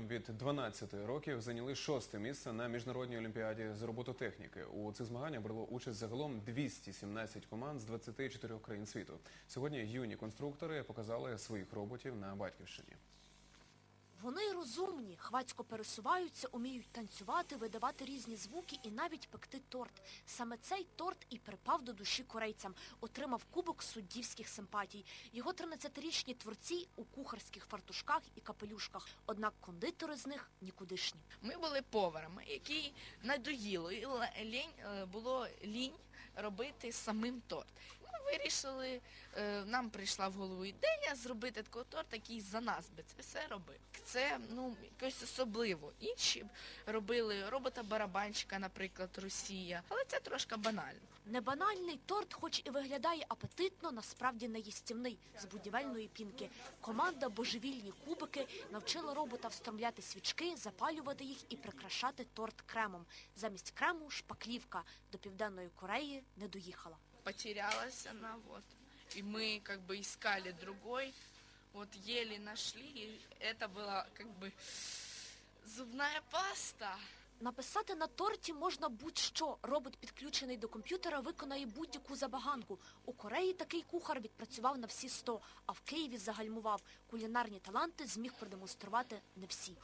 від 12 років зайняли шосте місце на міжнародній олімпіаді з робототехніки. У цих змаганнях брало участь загалом 217 команд з 24 країн світу. Сьогодні юні конструктори показали своїх роботів на батьківщині. Вони розумні, хвацько пересуваються, уміють танцювати, видавати різні звуки і навіть пекти торт. Саме цей торт і припав до душі корейцям, отримав кубок суддівських симпатій. Його 13-річні творці у кухарських фартушках і капелюшках. Однак кондитори з них нікудишні. Ми були поварами, які надоїло і лінь, е, було лінь робити самим торт. Вирішили, е, нам прийшла в голову ідея зробити такий торт, який за нас би це все робив. Це ну якось особливо. Інші робили робота-барабанщика, наприклад, Росія, але це трошки банально. Небанальний торт, хоч і виглядає апетитно, насправді не їстівний, з будівельної пінки. Команда «Божевільні кубики» навчила робота встромляти свічки, запалювати їх і прикрашати торт кремом. Замість крему – шпаклівка. До Південної Кореї не доїхала Потерялась она, вот. И мы как бы искали другой, вот еле нашли, и это была как бы зубная паста. Написати на торті можна будь-що. Робот, підключений до комп'ютера, виконає будь-яку забаганку. У Кореї такий кухар відпрацював на всі 100, а в Києві загальмував. Кулінарні таланти зміг продемонструвати не всі.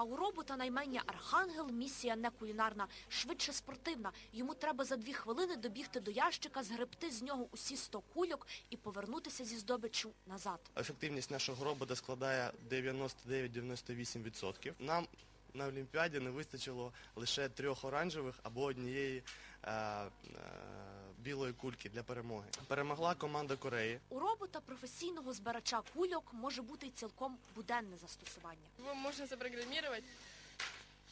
А у робота наймення Архангел місія не кулінарна, швидше спортивна. Йому треба за дві хвилини добігти до ящика, згребти з нього усі 100 кульок і повернутися зі здобиччю назад. Ефективність нашого робота складає 99-98%. Нам на Олімпіаді не вистачило лише трьох оранжевих або однієї е, е, білої кульки для перемоги. Перемогла команда Кореї. У робота професійного збирача кульок може бути й цілком буденне застосування. Его можно запрограммировать,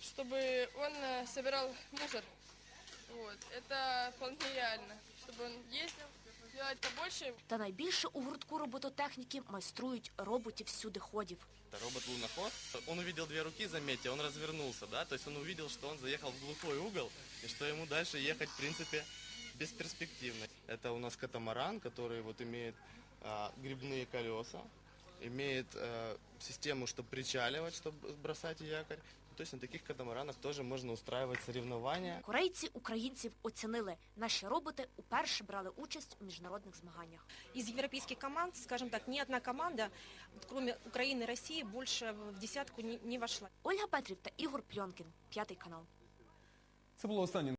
чтобы он э, собирал мусор. Вот. Это вполне реально. Чтобы он ездил, делать побольше, Та найбільше у гуртку робототехніки майструють роботів всюдиходів. Это робот луноход. Он увидел две руки, заметьте, он развернулся, да, то есть он увидел, что он заехал в глухой угол и что ему дальше ехать, в принципе, бесперспективно. Это у нас катамаран, который вот имеет а, грибные колеса, имеет э, систему, чтобы причаливать, чтобы бросать якорь. То есть на таких катамаранах тоже можно устраивать соревнования. Корейці українців оцінили. Наші роботи уперше брали участь у міжнародних змаганнях. Из европейских команд, скажем так, ни одна команда, вот кроме Украины и России, больше в десятку не, не вошла. Ольга Петрів та Ігор Пльонкін, п'ятий канал. Це було останнє